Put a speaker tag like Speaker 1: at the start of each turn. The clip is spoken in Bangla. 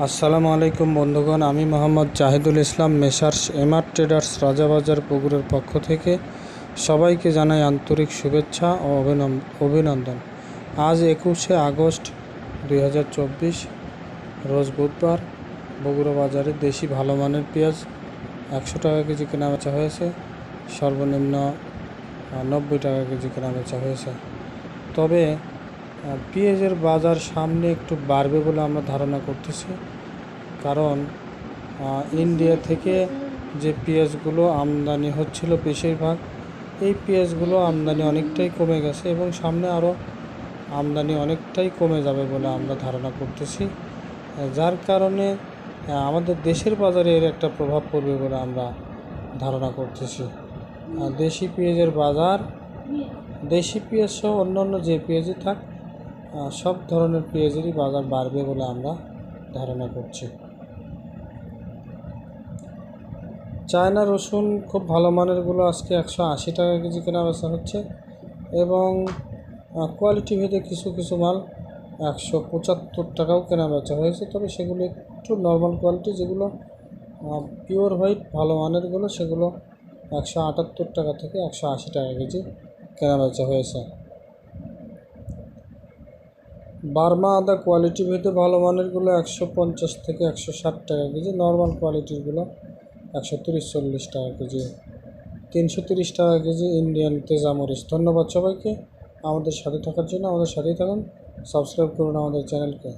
Speaker 1: আসসালামু আলাইকুম বন্ধুগণ, আমি Mohammad Zahidul Islam, messrs, MR traders, Rajabazar পুকুরের পক্ষ থেকে সবাইকে জানাই আন্তরিক শুভেচ্ছা ও অভিনন্দন। আজ একুশে আগস্ট দুই হাজার চব্বিশ, রোজ বুধবার বগুড়া বাজারে দেশি ভালো মানের পেঁয়াজ একশো টাকা কেজি কেনা বেচা হয়েছে, সর্বনিম্ন নব্বই টাকা কেজি কেনা বেচা হয়েছে। তবে পেঁয়াজের বাজার সামনে একটু বাড়বে বলে আমরা ধারণা করতেছি। কারণ ইন্ডিয়া থেকে যে পেঁয়াজগুলো আমদানি হচ্ছিল বেশিরভাগ, এই পেঁয়াজগুলো আমদানি অনেকটাই কমে গেছে এবং সামনে আরও আমদানি অনেকটাই কমে যাবে বলে আমরা ধারণা করতেছি। যার কারণে আমাদের দেশের বাজারে এর একটা প্রভাব পড়বে বলে আমরা ধারণা করতেছি। দেশি পেঁয়াজের বাজার, দেশি পেঁয়াজ সহ অন্য অন্য যে পেঁয়াজই থাক সব ধরনের পেঁয়াজেরই বাজার বাড়বে বলে আমরা ধারণা করছি। চায়না রসুন খুব ভালো মানেরগুলো আজকে একশো আশি টাকা কেজি কেনা বেচা হচ্ছে এবং কোয়ালিটি ভেদে কিছু কিছু মাল একশো পঁচাত্তর টাকাও কেনা বেচা হয়েছে। তবে সেগুলো একটু নর্মাল কোয়ালিটি যেগুলো পিওর হোয়াইট ভালো মানেরগুলো সেগুলো একশো আটাত্তর টাকা থেকে একশো আশি টাকা কেজি কেনা বেচা হয়েছে। বার্মা আদা কোয়ালিটি ভেদে ভালো মানেরগুলো একশো পঞ্চাশ থেকে একশো ষাট টাকা কেজি নর্মাল কোয়ালিটিরগুলো একশো তিরিশ, চল্লিশ টাকা কেজি, তিনশো তিরিশ টাকা কেজি ইন্ডিয়ান তেজামরিচ ধন্যবাদ সবাইকে। আমাদের সাথে থাকার জন্য আমাদের সাথেই থাকুন। সাবস্ক্রাইব করুন আমাদের চ্যানেলকে